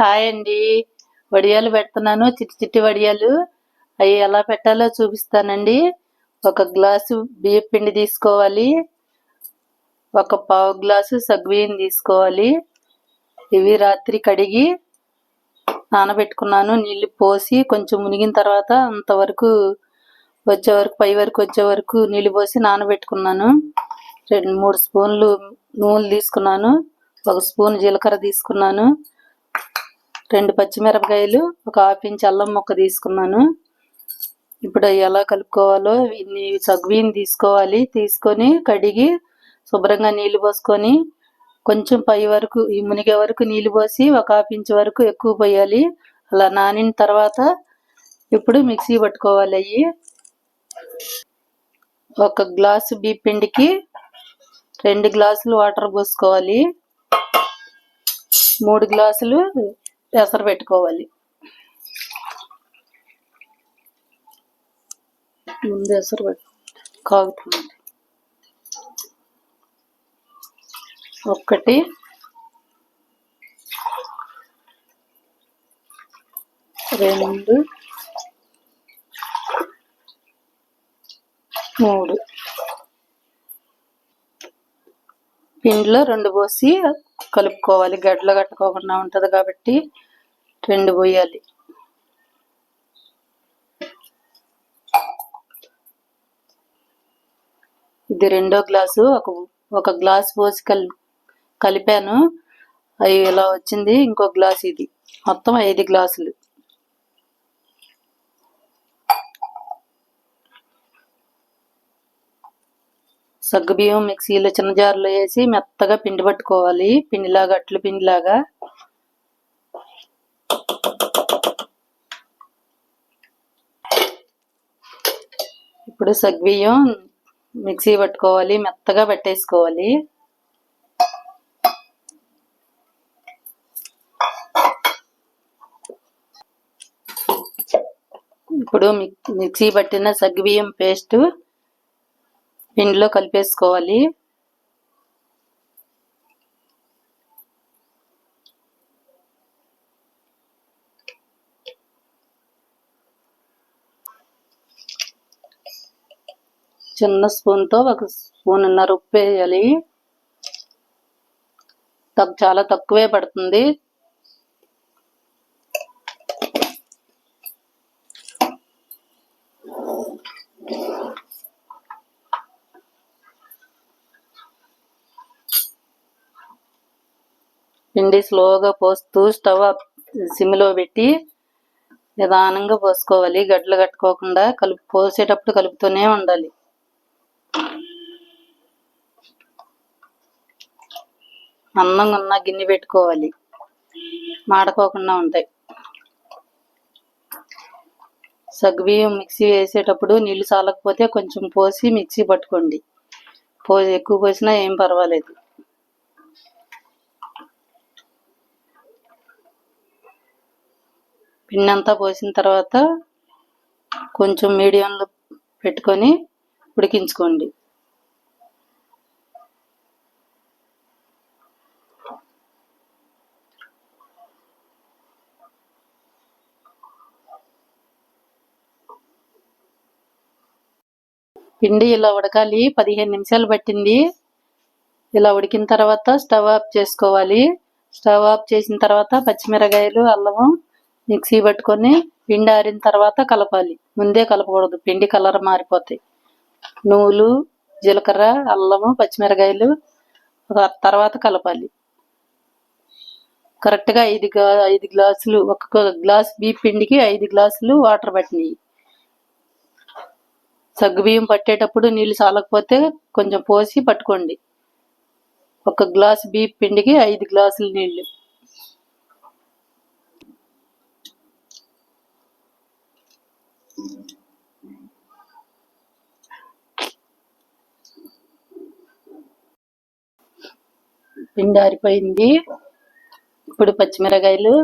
Hi అండి. వడియాలు పెడుతున్నాను. చిట్టి చిట్టి వడియాలు. అవి ఎలా పెట్టాలో చూపిస్తానండి. ఒక గ్లాసు బియ్యం పిండి తీసుకోవాలి. ఒక పావు గ్లాసు సగ్బియ్యం తీసుకోవాలి. ఇవి రాత్రి కడిగి నానబెట్టుకున్నాను. నీళ్ళు పోసి కొంచెం మునిగిన తర్వాత అంతవరకు వచ్చే వరకు పై వరకు వచ్చే వరకు నీళ్ళు పోసి నానబెట్టుకున్నాను. రెండు మూడు స్పూన్లు నూనెలు తీసుకున్నాను. ఒక స్పూన్ జీలకర్ర తీసుకున్నాను. రెండు పచ్చిమిరపకాయలు ఒక హాఫ్ ఇంచ్ అల్లం ముక్క తీసుకున్నాను. ఇప్పుడు అవి ఎలా కలుపుకోవాలో ఇన్ని సగ్వీని తీసుకోవాలి. తీసుకొని కడిగి శుభ్రంగా నీళ్ళు పోసుకొని కొంచెం పై వరకు ఈ మునిగే వరకు నీళ్ళు పోసి ఒక హాఫ్ ఇంచ్ వరకు ఎక్కువ పోయాలి. అలా నానిన తర్వాత ఇప్పుడు మిక్సీ పట్టుకోవాలి అవి. ఒక గ్లాసు బియ్య పిండికి రెండు గ్లాసులు వాటర్ పోసుకోవాలి. మూడు గ్లాసులు పెసర పెట్టుకోవాలి. ముందు ఎసరు పెట్టు కాగుతుంది. ఒకటి రెండు మూడు. పిండిలో రెండు పోసి కలుపుకోవాలి. గడ్డలు కట్టుకోకుండా ఉంటుంది కాబట్టి రెండు పోయాలి. ఇది రెండో గ్లాసు. ఒక ఒక గ్లాస్ పోసి కల్ కలిపాను. అవి ఇలా వచ్చింది? ఇంకో గ్లాస్ ఇది. మొత్తం ఐదు గ్లాసులు. సగ్గుబియ్యం మిక్సీలో చిన్న జార్లో వేసి మెత్తగా పిండి పట్టుకోవాలి. పిండిలాగా అట్లు పిండిలాగా. ఇప్పుడు సగ్గుబియ్యం మిక్సీ పట్టుకోవాలి. మెత్తగా పెట్టేసుకోవాలి. ఇప్పుడు మిక్సీ పట్టిన సగ్గుబియ్యం పేస్ట్ పిండిలో కలిపేసుకోవాలి. చిన్న స్పూన్తో ఒక స్పూన్ ఉప్పు వేయాలి. చాలా తక్కువే పడుతుంది. పిండి స్లోగా పోస్తూ స్టవ్ సిమ్లో పెట్టి నిదానంగా పోసుకోవాలి. గడ్డలు కట్టుకోకుండా కలుపు పోసేటప్పుడు కలుపుతూనే ఉండాలి. అందంగా ఉన్న గిన్నె పెట్టుకోవాలి. మాడకోకుండా ఉంటాయి. సగ్బియ్యం మిక్సీ వేసేటప్పుడు నీళ్ళు చాలకపోతే కొంచెం పోసి మిక్సీ పట్టుకోండి. పోసి ఎక్కువ పోసినా ఏం పర్వాలేదు. పిండి అంతా పోసిన తర్వాత కొంచెం మీడియంలో పెట్టుకొని ఉడికించుకోండి. పిండి ఇలా ఉడకాలి పదిహేను నిమిషాలు పట్టింది. ఇలా ఉడికిన తర్వాత స్టవ్ ఆఫ్ చేసుకోవాలి. స్టవ్ ఆఫ్ చేసిన తర్వాత పచ్చిమిరకాయలు అల్లము మిక్సీ పట్టుకొని పిండి ఆరిన తర్వాత కలపాలి. ముందే కలపకూడదు. పిండి కలర్ మారిపోతాయి. నువ్వులు జీలకర్ర అల్లము పచ్చిమిరకాయలు తర్వాత కలపాలి. కరెక్ట్గా ఐదు ఐదు గ్లాసులు ఒక్కొక్క గ్లాస్ బీప్ పిండికి ఐదు గ్లాసులు వాటర్ పట్టినాయి. సగ్గు బియ్యం పట్టేటప్పుడు నీళ్ళు చాలకపోతే కొంచెం పోసి పట్టుకోండి. ఒక గ్లాస్ బీప్ పిండికి ఐదు గ్లాసులు నీళ్ళు. పిండి ఆరిపోయింది. ఇప్పుడు పచ్చిమిరకాయలు.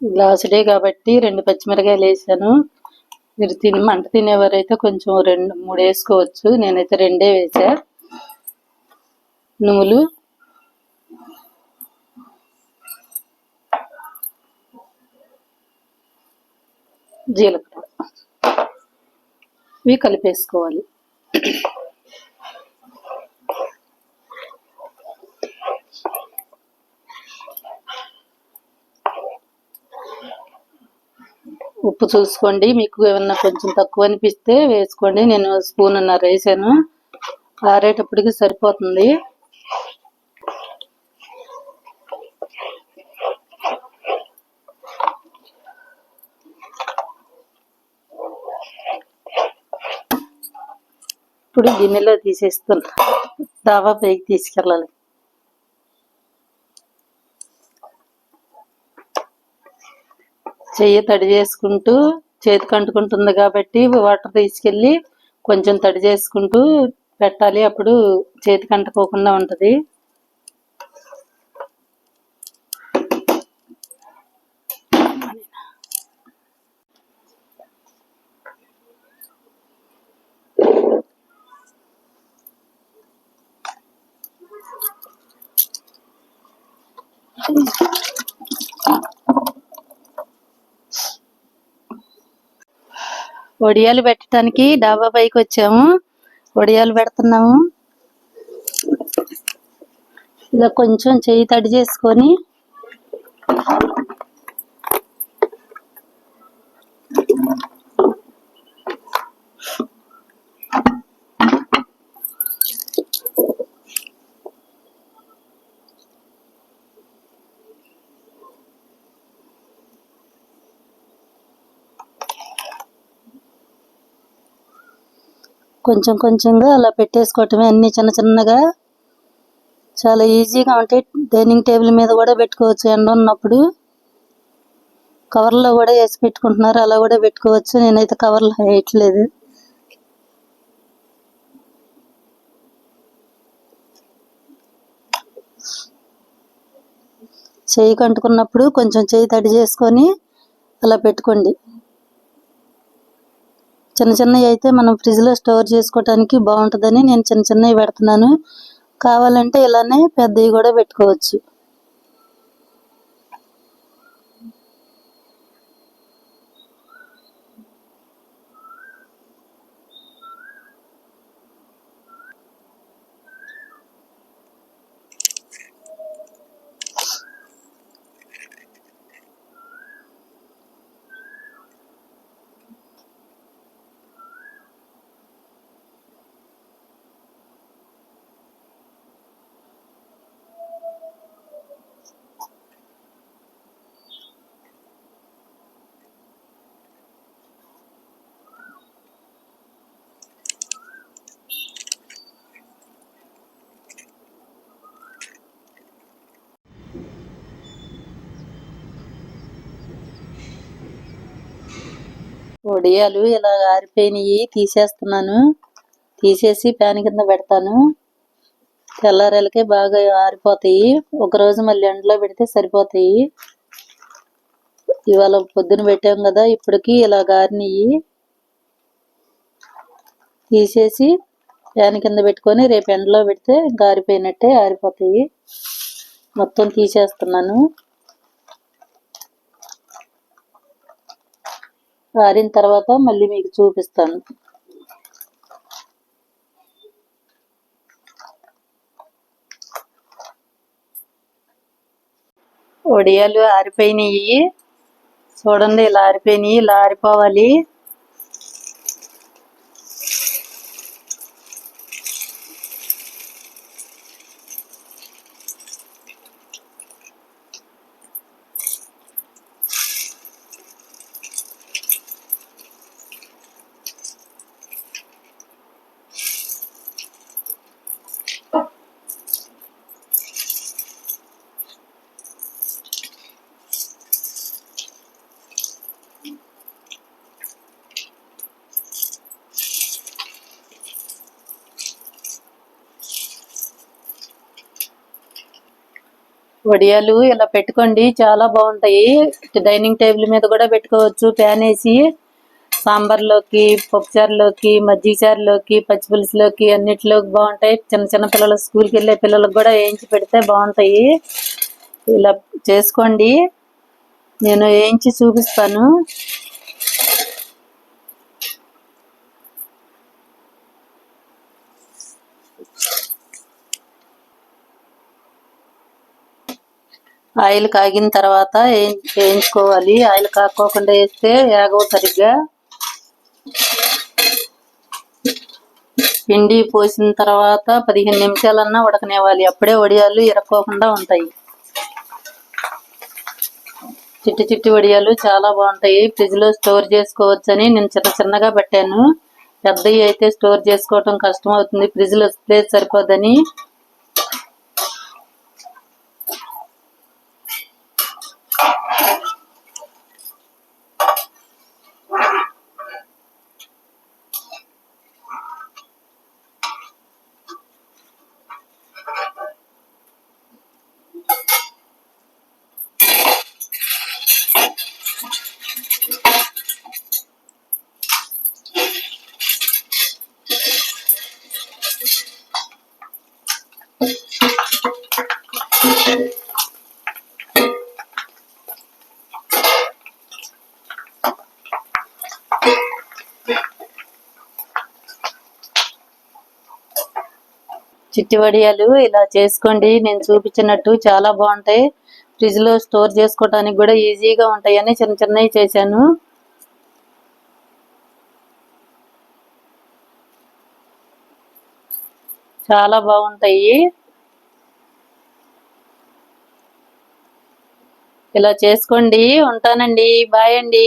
గ్లాసుడే కాబట్టి రెండు పచ్చిమిరకాయలు వేసాను. మీరు తిని మంట తినేవారైతే కొంచెం రెండు మూడు వేసుకోవచ్చు. నేనైతే రెండే వేసా. నువ్వులు. జీలకర్ర. ఇవి కలిపేసుకోవాలి. ఉప్పు చూసుకోండి. మీకు ఏమన్నా కొంచెం తక్కువ అనిపిస్తే వేసుకోండి. నేను స్పూన్ అన్న వేసాను ఆరేటప్పటికి సరిపోతుంది. ఇప్పుడు గిన్నెలో తీసేస్తున్నా. దావా పైకి తీసుకెళ్ళాలి. చెయ్యి తడి చేసుకుంటూ చేతికి అంటుకుంటుంది కాబట్టి వాటర్ తీసుకెళ్ళి కొంచెం తడి చేసుకుంటూ పెట్టాలి. అప్పుడు చేతికి అంటుకోకుండా ఉంటుంది. వడియాలు పెట్టడానికి డాబా పైకి వచ్చాము. వడియాలు పెడుతున్నాము. ఇలా కొంచెం చెయ్యి తడి చేసుకొని కొంచెం కొంచెంగా అలా పెట్టేసుకోవటమే. అన్ని చిన్న చిన్నగా చాలా ఈజీగా ఉంటాయి. డైనింగ్ టేబుల్ మీద కూడా పెట్టుకోవచ్చు. ఎండ ఉన్నప్పుడు కవర్లో కూడా వేసి పెట్టుకుంటున్నారు. అలా కూడా పెట్టుకోవచ్చు. నేనైతే కవర్లో వేయట్లేదు. చేయి కంటుకున్నప్పుడు కొంచెం చేయి తడి చేసుకొని అలా పెట్టుకోండి. చిన్న చిన్నవి అయితే మనం ఫ్రిడ్జ్లో స్టోర్ చేసుకోవడానికి బాగుంటుందని నేను చిన్న చిన్నవి పెడుతున్నాను. కావాలంటే ఇలానే పెద్దవి కూడా పెట్టుకోవచ్చు. వడియాలు ఇలా ఆరిపోయినవి తీసేస్తున్నాను. తీసేసి ప్యాన్ కింద పెడతాను. తెల్లారేలకే బాగా ఆరిపోతాయి. ఒక రోజు మళ్ళీ ఎండలో పెడితే సరిపోతాయి. ఇవాళ పొద్దున పెట్టాం కదా ఇప్పటికి ఇలా గారినవి తీసేసి ప్యాన్ కింద పెట్టుకొని రేపు ఎండలో పెడితే గారిపోయినట్టే ఆరిపోతాయి. మొత్తం తీసేస్తున్నాను. ఆరిన తర్వాత మళ్ళీ మీకు చూపిస్తాను. వడియాలు ఆరిపోయినాయి. చూడండి ఇలా ఆరిపోయినాయి ఇలా ఆరిపోవాలి. వడియాలు ఇలా పెట్టుకోండి. చాలా బాగుంటాయి. డైనింగ్ టేబుల్ మీద కూడా పెట్టుకోవచ్చు. ప్యాన్ వేసి సాంబార్లోకి పప్పుచారులోకి మజ్జిగ చారులోకి పచ్చిపులుసులోకి అన్నిటిలోకి బాగుంటాయి. చిన్న చిన్న పిల్లలు స్కూల్కి వెళ్ళే పిల్లలకు కూడా వేయించి పెడితే బాగుంటాయి. ఇలా చేసుకోండి. నేను వేయించి చూపిస్తాను. ఆయిల్ కాగిన తర్వాత వేయించుకోవాలి ఆయిల్ కాకోకుండా వేస్తే వేగవు సరిగ్గా. పిండి పోసిన తర్వాత పదిహేను నిమిషాలన్నా ఉడకనివ్వాలి. అప్పుడే వడియాలు ఇరక్కోకుండా ఉంటాయి. చిట్టి చిట్టి వడియాలు చాలా బాగుంటాయి. ఫ్రిడ్జ్లో స్టోర్ చేసుకోవచ్చని నేను చిన్న చిన్నగా పెట్టాను. పెద్దవి అయితే స్టోర్ చేసుకోవటం కష్టం అవుతుంది ఫ్రిడ్జ్లో ప్లేస్ సరిపోదని చిట్టి వడియాలు ఇలా చేసుకోండి. నేను చూపించినట్టు చాలా బాగుంటాయి. ఫ్రిడ్జ్లో స్టోర్ చేసుకోవడానికి కూడా ఈజీగా ఉంటాయని చిన్న చిన్నవి చేశాను. చాలా బాగుంటాయి. ఇలా చేసుకోండి. ఉంటానండి. బాయ్ అండి.